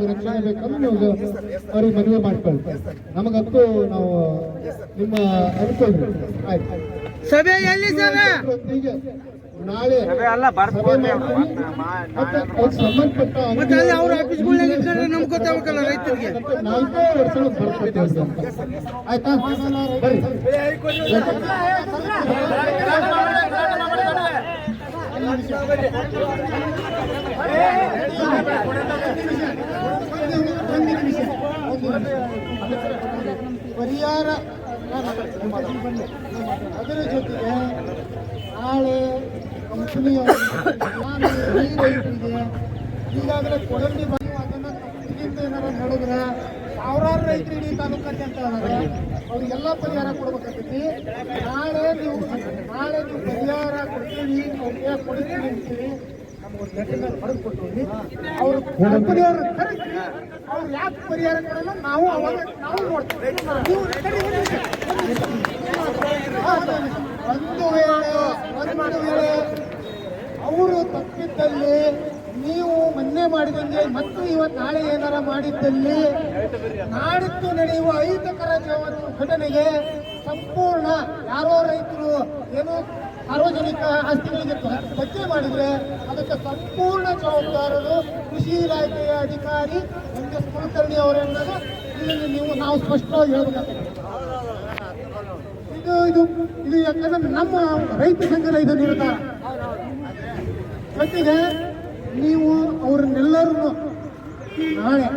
ನಿಮ್ಗೆ ರಕ್ಷಣೆ ಬೇಕಂದ್ರೆ ನೀವು ಅವ್ರಿಗೆ ಮದುವೆ ಮಾಡ್ಕೊಳ್ತೀವಿ ನಮಗಂತೂ ನಾವು ನಿಮ್ಮ ಅನುಕೂಲ ಆಯ್ತು ಸಭೆ ಎಲ್ಲಿ ನಾಳೆ ಅಲ್ಲ ಸಂಬಂಧಪಟ್ಟ ಅವ್ರ ಇಟ್ಕೊಂಡ್ರೆ ನಮ್ಗೆ ಗೊತ್ತಾಗಬೇಕಲ್ಲ ರೈತರಿಗೆ ನಾಲ್ಕೇ ವರ್ಷ ಆಯ್ತಾ ಬರ್ರಿ ಅದರ ಜೊತೆಗೆ ನಾಳೆ ಕಂಪನಿಯವರಿಗೆ ನಾನು ಈ ರೈತರಿಗೆ ಈಗಾಗಲೇ ಕೊಡಂಬಿ ಬಂದು ಅದನ್ನ ಕಂಪನಿಯಿಂದ ಏನಾರ ನಡೆದ್ರೆ ಸಾವಿರಾರು ರೈತರು ಇಡೀ ತಾಲೂಕಾದ್ಯಂತ ಅದಾರೆ ಅವ್ರಿಗೆಲ್ಲ ಪರಿಹಾರ ಕೊಡ್ಬೇಕಾಗ್ತೈತಿ ನಾಳೆ ನೀವು ನಾಳೆ ನೀವು ಪರಿಹಾರ ಕೊಡ್ತೀವಿ ಅವ್ರಿಗೆ ಕೊಡ್ತೀವಿ ಅಂತೀವಿ ಬರೆದು ಕೊಟ್ಟಿವಿ ಅವ್ರು ಯಾಕೆ ಪರಿಹಾರ ನಾವು ಅವಾಗ ನಾವು. ಒಂದು ವೇಳೆ ಅವರು ತಪ್ಪಿದ್ದಲ್ಲಿ ನೀವು ಮೊನ್ನೆ ಮಾಡಿದಂಗೆ ಮತ್ತು ಇವತ್ತು ನಾಳೆ ಏನಾರ ಮಾಡಿದ್ದಲ್ಲಿ ನಾಡಿದ್ದು ನಡೆಯುವ ಅಹಿತಕರ ಘಟನೆಗೆ ಸಂಪೂರ್ಣ ಯಾರೋ ರೈತರು ಏನೋ ಸಾರ್ವಜನಿಕ ಆಸ್ತಿಗಳಿಗೆ ಧಕ್ಕೆ ಮಾಡಿದ್ರೆ ಅದಕ್ಕೆ ಸಂಪೂರ್ಣ ಜವಾಬ್ದಾರರು ಕೃಷಿ ಇಲಾಖೆಯ ಅಧಿಕಾರಿ ಎಂ ಎಸ್ ಕುಲಕರ್ಣಿ ಅವರೆಂದಾಗ ಇಲ್ಲಿ ನೀವು ನಾವು ಸ್ಪಷ್ಟವಾಗಿ ಹೇಳಬೇಕಾಗ್ತದೆ. ಇದು ಇದು ಇದು ಯಾಕಂದ್ರೆ ನಮ್ಮ ರೈತ ಸಂಘದ ಇದು ನಿರ್ಧಾರ ಜೊತೆಗೆ ನೀವು ಅವ್ರನ್ನೆಲ್ಲರೂ ನಾಳೆ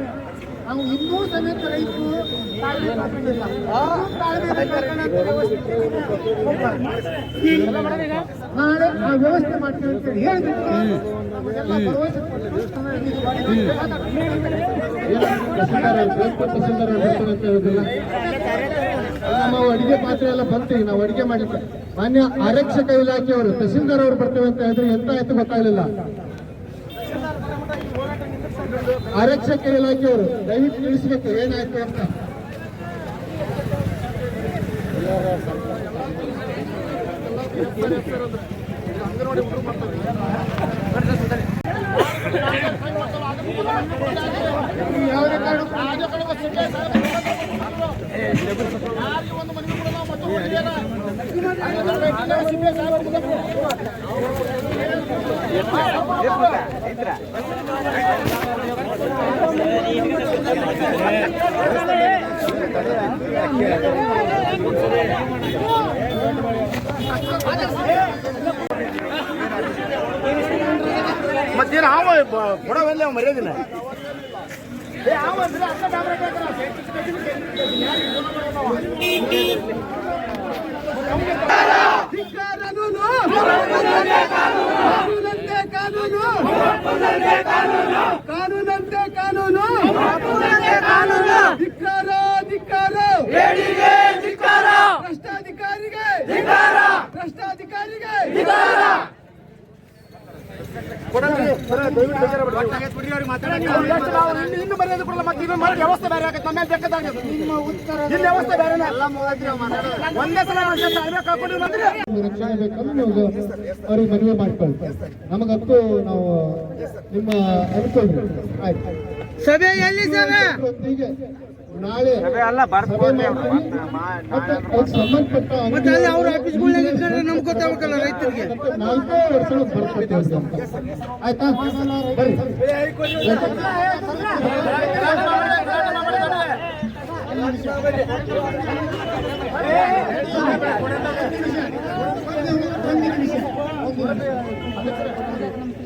ನಾವು ಇನ್ನೂ ಸಮೇತ ರೈತರು ತಾಳ್ಮೆ ತಾಳ್ಮೆ ನಾಳೆ ಆ ವ್ಯವಸ್ಥೆ ಮಾಡ್ತೀವಿ ಅಂತ ಹೇಳಿ ಹೇಳಿದ್ರು. ಅಂತ ಭರವಸೆ ನಮ್ಮ ಅಡಿಗೆ ಪಾತ್ರೆ ಎಲ್ಲ ಬರ್ತೀವಿ. ನಾವು ಅಡಿಗೆ ಮಾಡಿ ಮಾನ್ಯ ಆರಕ್ಷಕ ಇಲಾಖೆಯವರು ತಹಸೀಲ್ದಾರ್ ಅವರು ಬರ್ತೇವೆ ಅಂತ ಹೇಳಿದ್ರೆ ಎಂತ ಆಯ್ತು ಗೊತ್ತಾಗಲಿಲ್ಲ. ಆರಕ್ಷಕ ಇಲಾಖೆಯವರು ದಯವಿಟ್ಟು ತಿಳಿಸಬೇಕು ಏನಾಯ್ತು ಅಂತ. ಯಾವುದೇ ಕಾರಣಕ್ಕೂ ಮತ್ತೇನು ಅವ ಕೊಡವಲ್ಲ ಮರ್ಯಾದಿನ ಕಾನೂನಂತೆ ಕಾನೂನು ಕಾನೂನಂತೆ ಕಾನೂನು ಧಿಕ್ಕಾರ ಧಿಕ್ಕಾರ ಭ್ರಷ್ಟಾಧಿಕಾರಿಗೆ ಭ್ರಷ್ಟಾಧಿಕಾರಿಗೆ ಇನ್ನು ಬರೆಯೋದು ಕೊಡಲ್ಲ ಮತ್ತೆ ಇನ್ನೊಂದು ಮಾಡಿ ವ್ಯವಸ್ಥೆ ಬೇರೆ ಆಗುತ್ತೆ ನಮ್ಮ ಬೇಕಾದಾಗ ನಿಮ್ಮ ಉತ್ತರ ಇಲ್ಲಿ ವ್ಯವಸ್ಥೆ ಬೇರೆ ಒಂದೇ ಸಲ ಬಂದ್ರೆ ರಕ್ಷಣೆ ಬೇಕಂದ್ರೆ ಅವ್ರಿಗೆ ಮದುವೆ ಮಾಡ್ಕೊಳ್ತೀವಿ ನಮಗಂತೂ ನಾವು ನಿಮ್ಮ ಆಯ್ತು ಸಭೆ ಎಲ್ಲಿ ಸಭೆ? ಈಗ ನಾಳೆ ರೈತರಿಗೆ. ನಾಲ್ಕೇ ವರ್ಷ ಆಯ್ತಾ?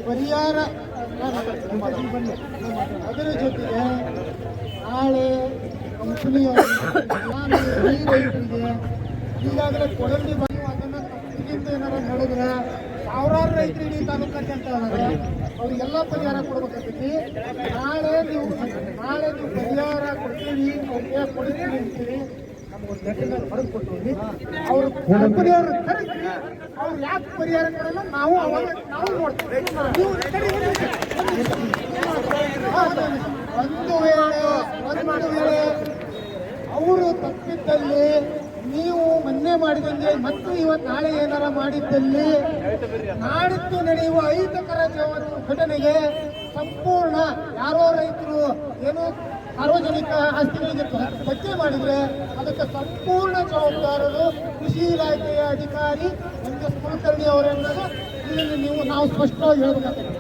ಪರಿಹಾರ. ಅದರ ಜೊತೆಗೆ ಈ ರೈತರಿಗೆ ಈಗಾಗಲೇ ಕೊಡಂಬಿ ಬಂದು ಅದನ್ನ ಕಂಪನಿಯಿಂದ ಏನಾರ ಹೇಳಿದ್ರೆ ಸಾವಿರಾರು ರೈತರು ಇಡೀ ತಾಲೂಕಾದ್ಯಂತ ಅದಾರೆ ಅವ್ರಿಗೆಲ್ಲ ಪರಿಹಾರ ಕೊಡ್ಬೇಕಾಗ್ತೈತಿ ನಾಳೆ ನೀವು ನಾಳೆ ನೀವು ಪರಿಹಾರ ಕೊಡ್ತೀವಿ ಅವ್ರಿಗೆ ಕೊಡ್ತೀವಿ ಬರೆದು ಕೊಟ್ಟಿವಿ ಅವ್ರು ಕಂಪನಿಯವ್ರು ಕರೆಸಿ ಯಾಕೆ ಪರಿಹಾರ ಕೊಡಲ್ಲ ನಾವು ಅವಾಗ ನಾವು ನೋಡ್ತೀವಿ ನೀವು ಕರೀರಿ. ಒಂದು ವೇಳೆ ಒಂದು ವೇಳೆ ಅವರು ತಪ್ಪಿದ್ದಲ್ಲಿ ನೀವು ಮೊನ್ನೆ ಮಾಡಿದಂಗೆ ಮತ್ತು ಇವತ್ತು ನಾಳೆ ಏನಾರ ಮಾಡಿದ್ದಲ್ಲಿ ನಾಡಿದ್ದು ನಡೆಯುವ ಅಹಿತಕರ ಘಟನೆಗೆ ಸಂಪೂರ್ಣ ಯಾರೋ ರೈತರು ಏನು ಸಾರ್ವಜನಿಕ ಆಸ್ತಿಗಳಿಗೆ ಪತ್ತೆ ಮಾಡಿದ್ರೆ ಅದಕ್ಕೆ ಸಂಪೂರ್ಣ ಜವಾಬ್ದಾರರು ಕೃಷಿ ಇಲಾಖೆಯ ಅಧಿಕಾರಿ ಎಂ ಕುಲಕರ್ಣಿ ಅವರೆನ್ನೋದು ಇದನ್ನು ನೀವು ನಾವು ಸ್ಪಷ್ಟವಾಗಿ ಹೇಳಬೇಕಾಗ್ತದೆ.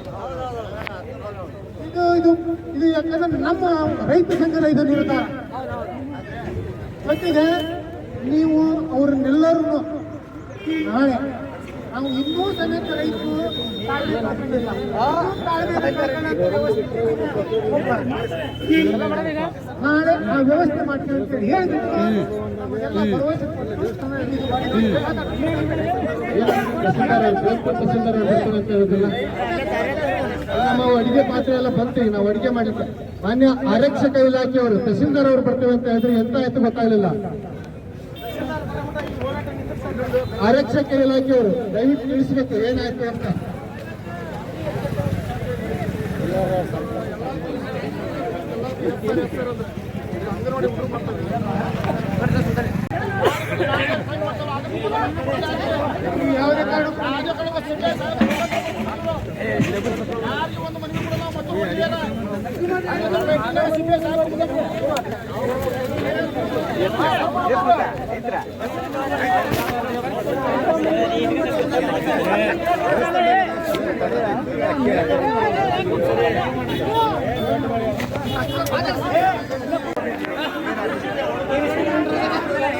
ಇದು ಇದು ಇದು ಯಾಕಂದ್ರೆ ನಮ್ಮ ರೈತ ಸಂಘದ ಇದು ನಿರ್ಧಾರ. ಜೊತೆಗೆ ನೀವು ಅವ್ರನ್ನೆಲ್ಲರೂ ನಾಳೆ ನಾವು ಇನ್ನೂ ಸಮೇತ ರೈತರು ನಾಳೆ ಆ ವ್ಯವಸ್ಥೆ ಮಾಡ್ತೀವಿ ಅಂತ ಹೇಳಿ ಹೇಳಿದ್ರು ನಮಗೆಲ್ಲ ಭರವಸೆ ಕೊಟ್ಟರು. ನಮ್ಮ ಅಡಿಗೆ ಪಾತ್ರೆ ಎಲ್ಲ ಬರ್ತೀವಿ ನಾವು ಅಡಿಗೆ ಮಾಡಿದ್ದೆ ಮಾನ್ಯ ಆರಕ್ಷಕ ಇಲಾಖೆಯವರು ತಹಸೀಲ್ದಾರ್ ಅವರು ಬರ್ತೇವೆ ಅಂತ ಹೇಳಿದ್ರೆ ಎಂತ ಆಯ್ತು ಗೊತ್ತಾಗಲಿಲ್ಲ. ಆರಕ್ಷಕ ಇಲಾಖೆಯವರು ದಯವಿಟ್ಟು ತಿಳಿಸ್ಬೇಕು ಏನಾಯ್ತು ಅಂತ ಯಾವುದೇ ಕಾರಣಕ್ಕೂ ಒಂದು ಮನೆ ಕೂಡ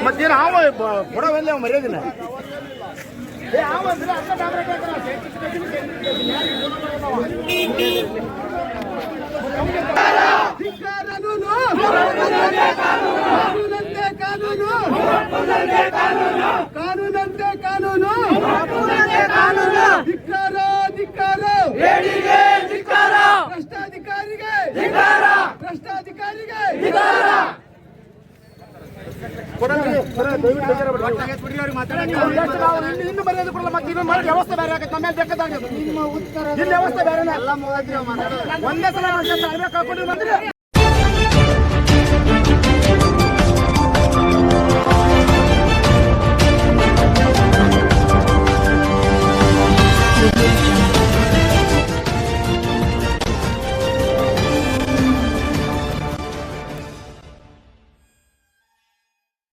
ಮತ್ತೇನು ಹಾವ ಬಡವೆಲ್ಲ ಮರ್ಯಾದಿಲ್ಲ ಏ, ಆ ಒಂದಿನ ಅರ್ಧ ಡಾಕ್ಟ್ರ್ ಬೇಕಾದ್ರೆ ಕಾನೂನಂತೆ ಕಾನೂನು. ಕಾನೂನಂತೆ ಕಾನೂನು. ಧಿಕ್ಕಾರ ಧಿಕ್ಕಾರ. ಭ್ರಷ್ಟಾಧಿಕಾರಿಗೆ. ಭ್ರಷ್ಟಾಧಿಕಾರಿಗೆ. ಇನ್ನು ಮರ್ಯಾದೆ ಕೊಡಲ್ಲ ಮತ್ತೆ ಇನ್ನೊಂದು ಮಾಡಿ ವ್ಯವಸ್ಥೆ ಬೇರೆ ಆಗತ್ತೆ. ನಮ್ಮ ಬೇಕಾದಾಗ ನಿಮ್ಮ ಉತ್ತರ ಇಲ್ಲಿ ವ್ಯವಸ್ಥೆ ಬೇರೆ ಎಲ್ಲ ಒಂದೇ ಸಲ ಬಂದ್ರೆ.